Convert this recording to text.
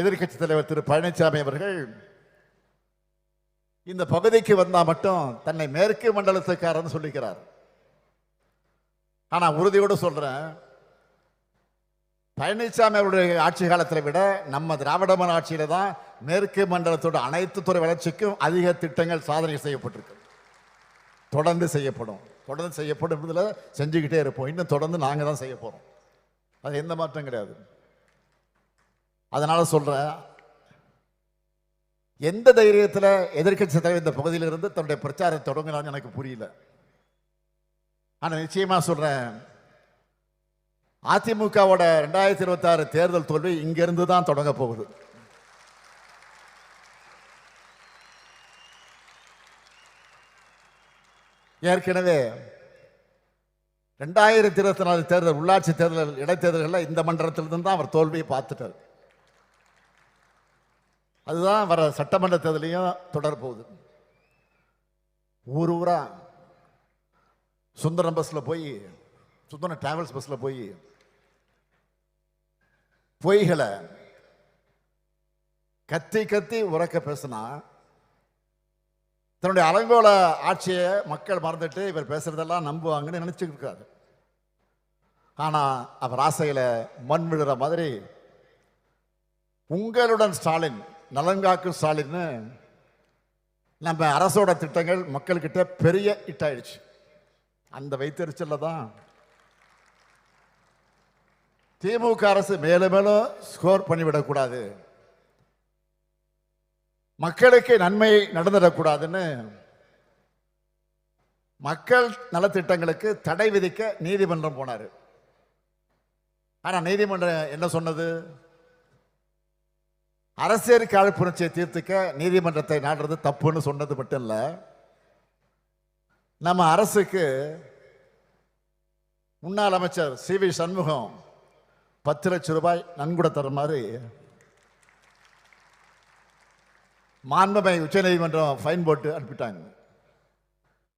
எதிர்க்கட்சி தலைவர் திரு பழனிசாமி அவர்கள் இந்த பகுதிக்கு வந்தால் மட்டும் தன்னை மேற்கு மண்டலத்துக்காரன்னு சொல்லிக்கிறார். ஆனால் உறுதியோடு சொல்கிறேன் பழனிசாமி அவருடைய ஆட்சி காலத்தில் விட நம்ம திராவிடமன் ஆட்சியில் தான் மேற்கு மண்டலத்தோட அனைத்து துறை வளர்ச்சிக்கும் அதிக திட்டங்கள் சாதனை செய்யப்பட்டிருக்கு. தொடர்ந்து செய்யப்படும். தொடர்ந்து செய்யப்படும் இதில் செஞ்சுக்கிட்டே இருப்போம். இன்னும் தொடர்ந்து நாங்கள் தான் செய்ய போகிறோம் அது எந்த மாற்றம் கிடையாது. அதனால் சொல்கிறேன் எந்த தைரியத்தில் எதிர்க்கட்சி தலைவர் இந்த பகுதியிலிருந்து தன்னுடைய பிரச்சாரத்தை தொடங்கினான்னு எனக்கு புரியல. ஆனால் நிச்சயமாக சொல்கிறேன் அதிமுகவோட ரெண்டாயிரத்தி இருபத்தாறு தேர்தல் தோல்வி இங்கிருந்து தான் தொடங்க போகுது. ஏற்கனவே ரெண்டாயிரத்தி இருபத்தி நாலு தேர்தல் உள்ளாட்சி தேர்தல் இடைத்தேர்தல்களில் இந்த மண்டலத்திலிருந்து தான் அவர் தோல்வியை பார்த்துட்டார். அதுதான் வர சட்டமன்ற தேர்தலையும் தொடர போகுது. ஊர் ஊரா சுந்தரம் பஸ்ஸில் போய் சுந்தரம் டிராவல்ஸ் பஸ்ஸில் போய் பொய்களை கத்தி கத்தி உறக்க பேசினா தன்னுடைய அலங்கோல ஆட்சியை மக்கள் மறந்துட்டு இவர் பேசுறதெல்லாம் நம்புவாங்கன்னு நினச்சிட்டு இருக்காரு. ஆனால் அவர் ஆசையில் மண் விழுற மாதிரி உங்களுடன் ஸ்டாலின் நலன்காக்கும் ஸ்டாலின்னு நம்ம அரசோட திட்டங்கள் மக்கள்கிட்ட பெரிய இட்டாயிடுச்சு. அந்த வைத்தறிச்சலில் தான் திமுக அரசு மேலும் மேலும் ஸ்கோர் பண்ணிவிடக்கூடாது மக்களுக்கு நன்மை நடந்துடக்கூடாதுன்னு மக்கள் நலத்திட்டங்களுக்கு தடை விதிக்க நீதிமன்றம் போனார். ஆனால் நீதிமன்றம் என்ன சொன்னது? அரசியல் காழ்ப்புணர்ச்சியை தீர்த்துக்க நீதிமன்றத்தை நாடுறது தப்புன்னு சொன்னது மட்டும் இல்லை. நம்ம அரசுக்கு முன்னாள் அமைச்சர் சி வி சண்முகம் பத்து லட்சம் ரூபாய் நன்கொடை தர மாதிரி மாண்புமை உச்சநீதிமன்றம் ஃபைன் போட்டு அனுப்பிட்டாங்க.